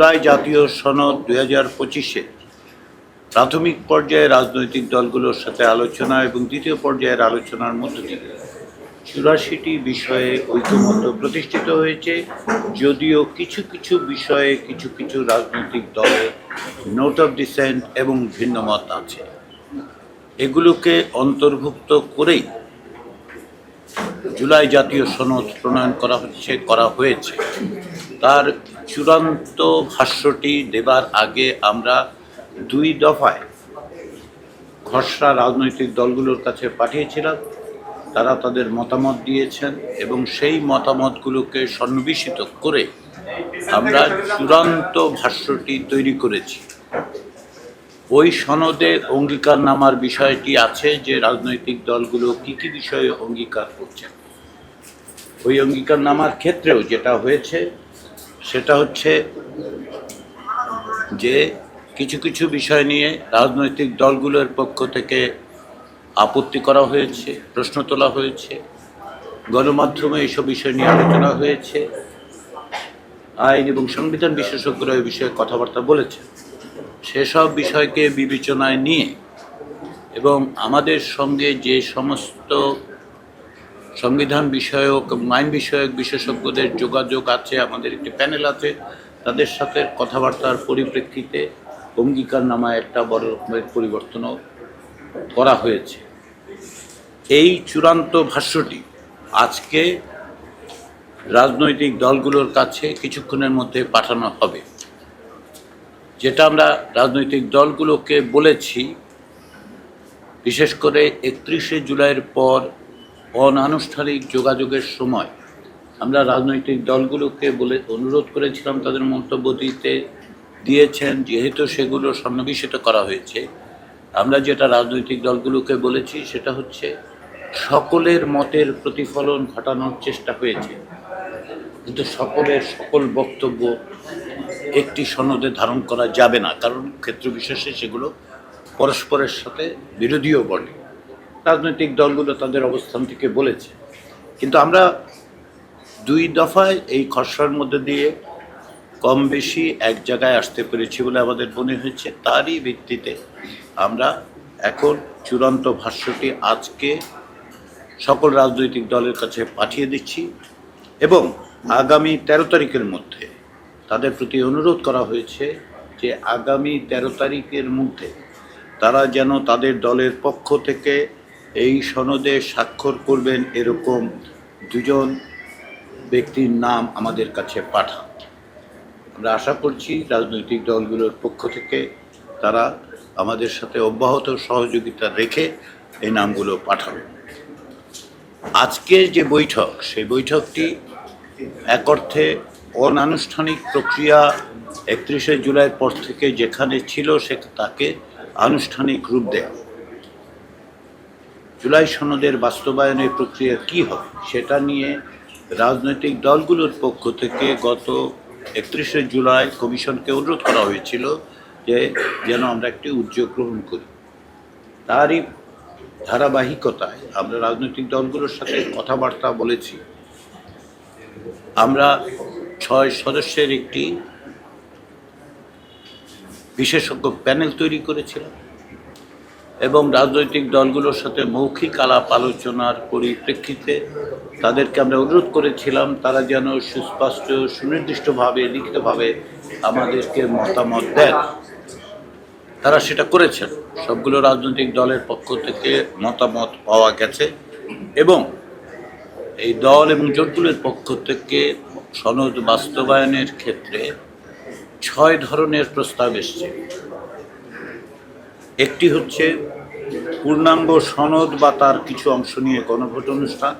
জুলাই জাতীয় সনদ দুই হাজার পঁচিশে প্রাথমিক পর্যায়ে রাজনৈতিক দলগুলোর সাথে আলোচনা এবং দ্বিতীয় পর্যায়ের আলোচনার মধ্য দিয়ে চুরাশিটি বিষয়ে ঐক্যমত্য প্রতিষ্ঠিত হয়েছে, যদিও কিছু কিছু বিষয়ে কিছু কিছু রাজনৈতিক দলের নোট অফ ডিসেন্ট এবং ভিন্নমত আছে। এগুলোকে অন্তর্ভুক্ত করেই জুলাই জাতীয় সনদ প্রণয়ন করা হচ্ছে, করা হয়েছে। তার চূড়ান্ত ভাষ্যটি দেবার আগে আমরা দুই দফায় খসড়া রাজনৈতিক দলগুলোর কাছে পাঠিয়েছিলাম। তারা তাদের মতামত দিয়েছেন এবং সেই মতামতগুলোকে সন্নিবেশিত করে আমরা চূড়ান্ত ভাষ্যটি তৈরি করেছি। ওই সনদে অঙ্গীকার নামার বিষয়টি আছে যে রাজনৈতিক দলগুলো কী কী বিষয়ে অঙ্গীকার করছে। ওই অঙ্গীকার নামার ক্ষেত্রেও যেটা হয়েছে সেটা হচ্ছে যে কিছু কিছু বিষয় নিয়ে রাজনৈতিক দলগুলোর পক্ষ থেকে আপত্তি করা হয়েছে, প্রশ্ন তোলা হয়েছে, গণমাধ্যমে এইসব বিষয় নিয়ে আলোচনা হয়েছে, আইন এবং সংবিধান বিশেষজ্ঞরা এই বিষয়ে কথাবার্তা বলেছে সেসব বিষয়কে বিবেচনায় নিয়ে এবং আমাদের সঙ্গে যে সমস্ত সংবিধান বিষয়ক আইন বিষয়ক বিশেষজ্ঞদের যোগাযোগ আছে, আমাদের একটি প্যানেল আছে, তাদের সাথে কথাবার্তার পরিপ্রেক্ষিতে অঙ্গীকার নামায় একটা বড় রকমের পরিবর্তনও করা হয়েছে। এই চূড়ান্ত ভাষ্যটি আজকে রাজনৈতিক দলগুলোর কাছে কিছুক্ষণের মধ্যে পাঠানো হবে। যেটা আমরা রাজনৈতিক দলগুলোকে বলেছি, বিশেষ করে একত্রিশে জুলাইয়ের পর অনানুষ্ঠানিক যোগাযোগের সময় আমরা রাজনৈতিক দলগুলোকে বলে অনুরোধ করেছিলাম, তাদের মন্তব্য দিতে, দিয়েছেন। যেহেতু সেগুলো সন্নিবেশিত করা হয়েছে, আমরা যেটা রাজনৈতিক দলগুলোকে বলেছি সেটা হচ্ছে সকলের মতের প্রতিফলন ঘটানোর চেষ্টা হয়েছে। কিন্তু সকলের সকল বক্তব্য একটি সনদে ধারণ করা যাবে না, কারণ ক্ষেত্র বিশেষে সেগুলো পরস্পরের সাথে বিরোধীও বটে। রাজনৈতিক দলগুলো তাদের অবস্থান থেকে বলেছে। কিন্তু আমরা দুই দফায় এই খসড়ার মধ্যে দিয়ে কম বেশি এক জায়গায় আসতে পেরেছি বলে আমাদের মনে হয়েছে। তারই ভিত্তিতে আমরা এখন চূড়ান্ত ভাষ্যটি আজকে সকল রাজনৈতিক দলের কাছে পাঠিয়ে দিচ্ছি এবং আগামী তেরো তারিখের মধ্যে তাদের প্রতি অনুরোধ করা হয়েছে যে আগামী তেরো তারিখের মধ্যে তারা যেন তাদের দলের পক্ষ থেকে এই সনদে স্বাক্ষর করবেন এরকম দুজন ব্যক্তির নাম আমাদের কাছে পাঠান। আমরা আশা করছি রাজনৈতিক দলগুলোর পক্ষ থেকে তারা আমাদের সাথে অব্যাহত সহযোগিতা রেখে এই নামগুলো পাঠাবে। আজকের যে বৈঠক, সেই বৈঠকটি এক অর্থে অনানুষ্ঠানিক প্রক্রিয়া একত্রিশে জুলাইয়ের পর থেকে যেখানে ছিল সে তাকে আনুষ্ঠানিক রূপ দেয়া। জুলাই সনদের বাস্তবায়নের প্রক্রিয়া কি হবে, সেটা নিয়ে রাজনৈতিক দলগুলোর পক্ষ থেকে গত একত্রিশে জুলাই কমিশনকে অনুরোধ করা হয়েছিল যে যেন আমরা একটি উদ্যোগ গ্রহণ করি। তারই ধারাবাহিকতায় আমরা রাজনৈতিক দলগুলোর সাথে কথাবার্তা বলেছি। আমরা ছয় সদস্যের একটি বিশেষজ্ঞ প্যানেল তৈরি করেছিলাম। এবং রাজনৈতিক দলগুলোর সাথে মৌখিক আলাপ আলোচনার পরিপ্রেক্ষিতে তাদেরকে আমরা অনুরোধ করেছিলাম, তারা যেন সুস্পষ্ট, সুনির্দিষ্টভাবে, লিখিতভাবে আমাদেরকে মতামত দেন। তারা সেটা করেছেন। সবগুলো রাজনৈতিক দলের পক্ষ থেকে মতামত পাওয়া গেছে এবং এই দল এবং জোটগুলোর পক্ষ থেকে সনদ বাস্তবায়নের ক্ষেত্রে ছয় ধরনের প্রস্তাব এসছে। একটি হচ্ছে পূর্ণাঙ্গ সনদ বা তার কিছু অংশ নিয়ে গণভোট অনুষ্ঠান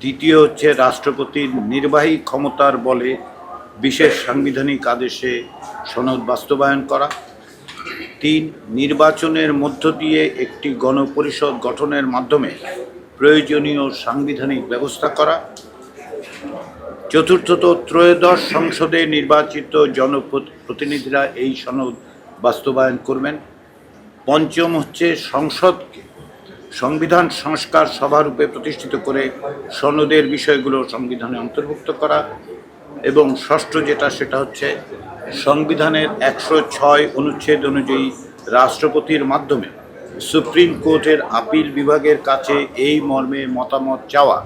দ্বিতীয় হচ্ছে রাষ্ট্রপতির নির্বাহী ক্ষমতার বলে বিশেষ সাংবিধানিক আদেশে সনদ বাস্তবায়ন করা। তিন, নির্বাচনের মধ্য দিয়ে একটি গণপরিষদ গঠনের মাধ্যমে প্রয়োজনীয় সাংবিধানিক ব্যবস্থা করা। চতুর্থত, ত্রয়োদশ সংসদে নির্বাচিত জনপ্রতিনিধিরা এই সনদ বাস্তবায়ন করবেন। পঞ্চম হচ্ছে সংসদকে। সংবিধান সংস্কার সভারূপে প্রতিষ্ঠিত করে সনদের বিষয়গুলো সংবিধানে অন্তর্ভুক্ত করা এবং ষষ্ঠ যেটা সেটা হচ্ছে সংবিধানের একশো ছয় অনুচ্ছেদ অনুযায়ী রাষ্ট্রপতির মাধ্যমে সুপ্রিম কোর্টের আপিল বিভাগের কাছে এই মর্মে মতামত চাওয়া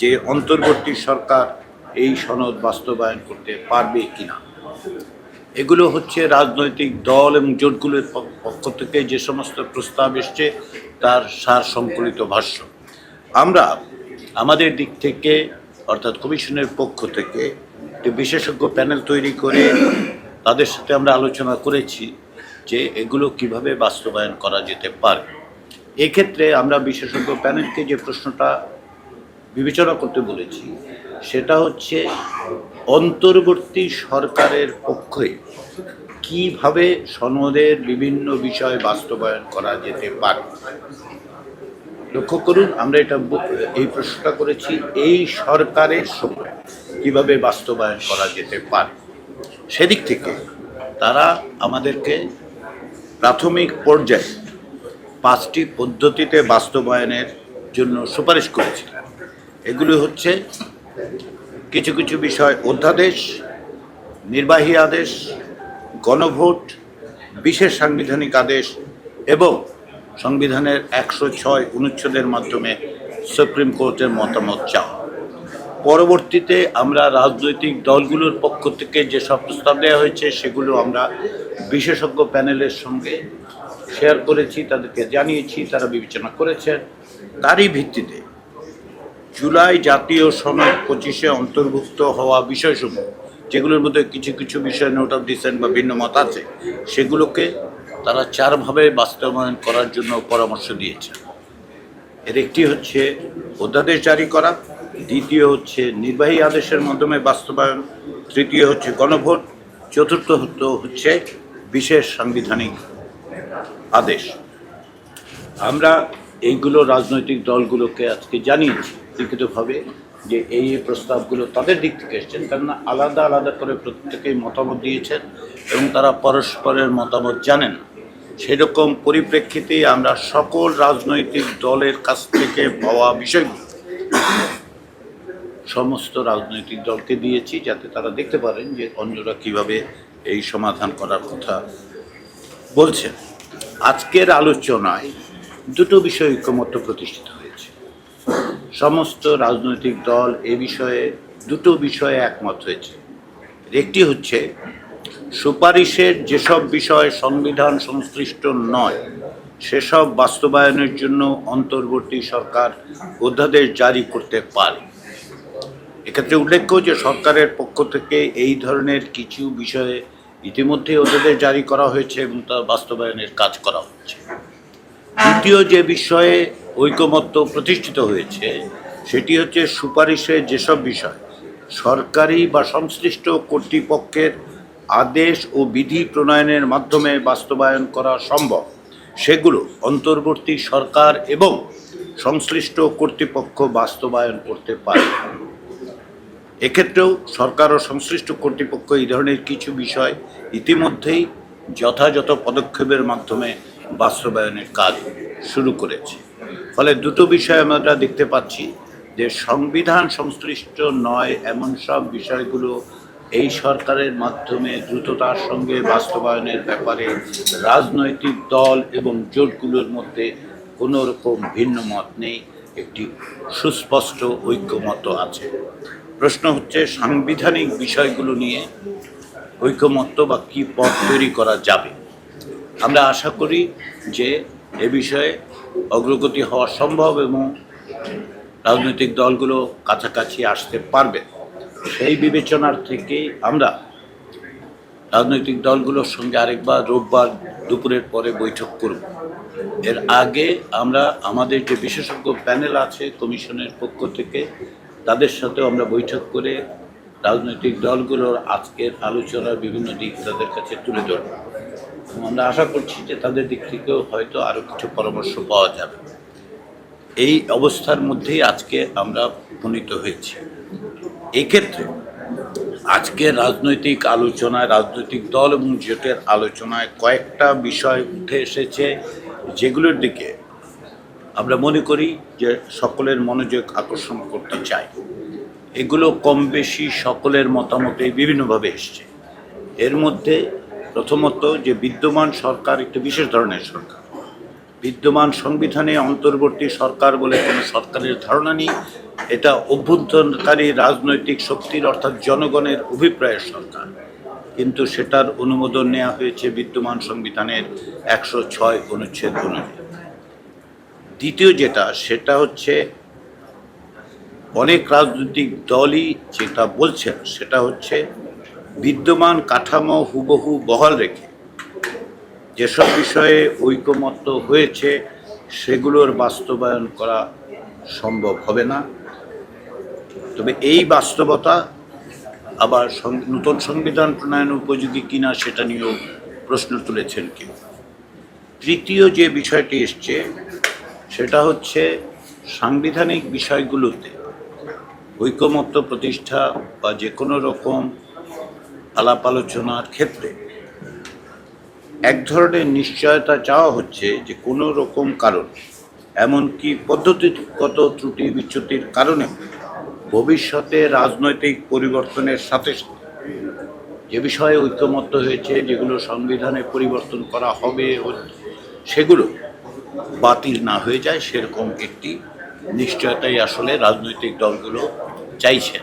যে অন্তর্বর্তী সরকার এই সনদ বাস্তবায়ন করতে পারবে কিনা। এগুলো হচ্ছে রাজনৈতিক দল এবং জোটগুলোর পক্ষ থেকে যে সমস্ত প্রস্তাব এসছে, তার সার সংকলিত ভাষ্য। আমরা আমাদের দিক থেকে, অর্থাৎ কমিশনের পক্ষ থেকে একটি বিশেষজ্ঞ প্যানেল তৈরি করে তাদের সাথে আমরা আলোচনা করেছি যে এগুলো কীভাবে বাস্তবায়ন করা যেতে পারে। এক্ষেত্রে আমরা বিশেষজ্ঞ প্যানেলকে যে প্রশ্নটা বিবেচনা করতে বলেছি সেটা হচ্ছে অন্তর্বর্তী সরকারের পক্ষে কীভাবে সনদের বিভিন্ন বিষয় বাস্তবায়ন করা যেতে পারে। লক্ষ্য করুন, আমরা এটা এই প্রশ্নটা করেছি, এই সরকারের সময় কীভাবে বাস্তবায়ন করা যেতে পারে। সেদিক থেকে তারা আমাদেরকে প্রাথমিক পর্যায়ে পাঁচটি পদ্ধতিতে বাস্তবায়নের জন্য সুপারিশ করেছিলেন এগুলি হচ্ছে কিছু কিছু বিষয় অধ্যাদেশ, নির্বাহী আদেশ, গণভোট, বিশেষ সাংবিধানিক আদেশ এবং সংবিধানের একশো ছয় অনুচ্ছেদের মাধ্যমে সুপ্রিম কোর্টের মতামত চাওয়া পরবর্তীতে আমরা রাজনৈতিক দলগুলোর পক্ষ থেকে যেসব প্রস্তাব দেওয়া হয়েছে সেগুলো আমরা বিশেষজ্ঞ প্যানেলের সঙ্গে শেয়ার করেছি, তাদেরকে জানিয়েছি, তারা বিবেচনা করেছেন। তারই ভিত্তিতে জুলাই জাতীয় সনদ পঁচিশে অন্তর্ভুক্ত হওয়া বিষয়সমূহ, যেগুলোর মধ্যে কিছু কিছু বিষয় নোট অফ ডিসেন্ট বা ভিন্ন মত আছে, সেগুলোকে তারা চারভাবে বাস্তবায়ন করার জন্য পরামর্শ দিয়েছেন এর একটি হচ্ছে অধ্যাদেশ জারি করা, দ্বিতীয় হচ্ছে নির্বাহী আদেশের মাধ্যমে বাস্তবায়ন, তৃতীয় হচ্ছে গণভোট, চতুর্থ হচ্ছে বিশেষ সাংবিধানিক আদেশ। আমরা এইগুলো রাজনৈতিক দলগুলোকে আজকে জানিয়েছি লিখিতভাবে যে এই প্রস্তাবগুলো তাদের দিক থেকে এসছেন কেননা আলাদা আলাদা করে প্রত্যেকেই মতামত দিয়েছেন এবং তারা পরস্পরের মতামত জানেন। সেরকম পরিপ্রেক্ষিতে আমরা সকল রাজনৈতিক দলের কাছ থেকে পাওয়া বিষয়গুলো সমস্ত রাজনৈতিক দলকে দিয়েছি যাতে তারা দেখতে পারেন যে অন্যরা কীভাবে এই সমাধান করার কথা বলছেন। আজকের আলোচনায় দুটো বিষয় ঐক্যমত্য প্রতিষ্ঠিত হয়েছে। সমস্ত রাজনৈতিক দল এ বিষয়ে দুটো বিষয়ে একমত হয়েছে। একটি হচ্ছে, সুপারিশের যেসব বিষয় সংবিধান সংশ্লিষ্ট নয়, সেসব বাস্তবায়নের জন্য অন্তর্বর্তী সরকার অধ্যাদেশ জারি করতে পারে। এক্ষেত্রে উল্লেখ্য যে সরকারের পক্ষ থেকে এই ধরনের কিছু বিষয়ে ইতিমধ্যে অধ্যাদেশ জারি করা হয়েছে এবং তা বাস্তবায়নের কাজ করা হচ্ছে। দ্বিতীয় যে বিষয়ে ঐকমত্য প্রতিষ্ঠিত হয়েছে, সেটি হচ্ছে সুপারিশে যেসব বিষয়, সরকারি বা সংশ্লিষ্ট কর্তৃপক্ষের আদেশ ও বিধি প্রণয়নের মাধ্যমে বাস্তবায়ন করা সম্ভব, সেগুলো অন্তর্বর্তী সরকার এবং সংশ্লিষ্ট কর্তৃপক্ষ বাস্তবায়ন করতে পারে। এক্ষেত্রেও সরকার ও সংশ্লিষ্ট কর্তৃপক্ষ এই ধরনের কিছু বিষয় ইতিমধ্যেই যথাযথ পদক্ষেপের মাধ্যমে বাস্তবায়নের কাজ শুরু করেছে। ফলে দুটো বিষয় আমরা দেখতে পাচ্ছি যে সংবিধান সংশ্লিষ্ট নয়, এমন সব বিষয়গুলো এই সরকারের মাধ্যমে দ্রুততার সঙ্গে বাস্তবায়নের ব্যাপারে রাজনৈতিক দল এবং জোটগুলোর মধ্যে কোনো রকম ভিন্ন মত নেই, একটি সুস্পষ্ট ঐক্যমত আছে। প্রশ্ন হচ্ছে, সাংবিধানিক বিষয়গুলো নিয়ে ঐকমত্য বা কী পথ তৈরি করা যাবে? আমরা আশা করি যে এ বিষয়ে অগ্রগতি হওয়া সম্ভব এবং রাজনৈতিক দলগুলো কাছাকাছি আসতে পারবে। সেই বিবেচনার থেকে আমরা রাজনৈতিক দলগুলোর সঙ্গে আরেকবার রোববার দুপুরের পরে বৈঠক করব। এর আগে আমরা আমাদের যে বিশেষজ্ঞ প্যানেল আছে কমিশনের পক্ষ থেকে, তাদের সাথেও আমরা বৈঠক করে রাজনৈতিক দলগুলোর আজকের আলোচনার বিভিন্ন দিক তাদের কাছে তুলে ধরব। আমরা আশা করছি যে তাদের দিক থেকেও হয়তো আরও কিছু পরামর্শ পাওয়া যাবে। এই অবস্থার মধ্যেই আজকে আমরা উপনীত হয়েছি। এক্ষেত্রে ক্ষেত্রে আজকে রাজনৈতিক আলোচনায়, রাজনৈতিক দল এবং জোটের আলোচনায় কয়েকটা বিষয় উঠে এসেছে যেগুলোর দিকে আমরা মনে করি যে সকলের মনোযোগ আকর্ষণ করতে চাই। এগুলো কম বেশি সকলের মতামতে বিভিন্নভাবে এসছে। এর মধ্যে প্রথমত যে বিদ্যমান সরকার একটি বিশেষ ধরনের সরকার। বিদ্যমান সংবিধানে অন্তর্বর্তী সরকার বলে কোনো সরকারের ধারণা নেই। এটা অভ্যন্তরকারী রাজনৈতিক শক্তির অর্থাৎ জনগণের অভিপ্রায়ের সরকার। কিন্তু সেটার অনুমোদন নেওয়া হয়েছে বিদ্যমান সংবিধানের একশো ছয় অনুচ্ছেদ অনুযায়ী। দ্বিতীয় যেটা, সেটা হচ্ছে অনেক রাজনৈতিক দলই যেটা বলছেন সেটা হচ্ছে বিদ্যমান কাঠামো হুবহু বহাল রেখে যেসব বিষয়ে ঐকমত্য হয়েছে, সেগুলোর বাস্তবায়ন করা সম্ভব হবে না। তবে এই বাস্তবতা আবার নতুন সংবিধান প্রণয়ন উপযোগী কিনা সেটা নিয়েও প্রশ্ন তুলেছেন কেউ। তৃতীয় যে বিষয়টি এসছে, সেটা হচ্ছে সাংবিধানিক বিষয়গুলোতে ঐকমত্য প্রতিষ্ঠা বা যে কোনো রকম আলাপ আলোচনার ক্ষেত্রে এক ধরনের নিশ্চয়তা চাওয়া হচ্ছে যে কোনো রকম কারণ, এমনকি পদ্ধতিগত ত্রুটি বিচ্যুতির কারণে ভবিষ্যতে রাজনৈতিক পরিবর্তনের সাথে সাথে যে বিষয়ে ঐক্যমত্য হয়েছে, যেগুলো সংবিধানে পরিবর্তন করা হবে সেগুলো বাতিল না হয়ে যায়, সেরকম একটি নিশ্চয়তাই আসলে রাজনৈতিক দলগুলো চাইছে।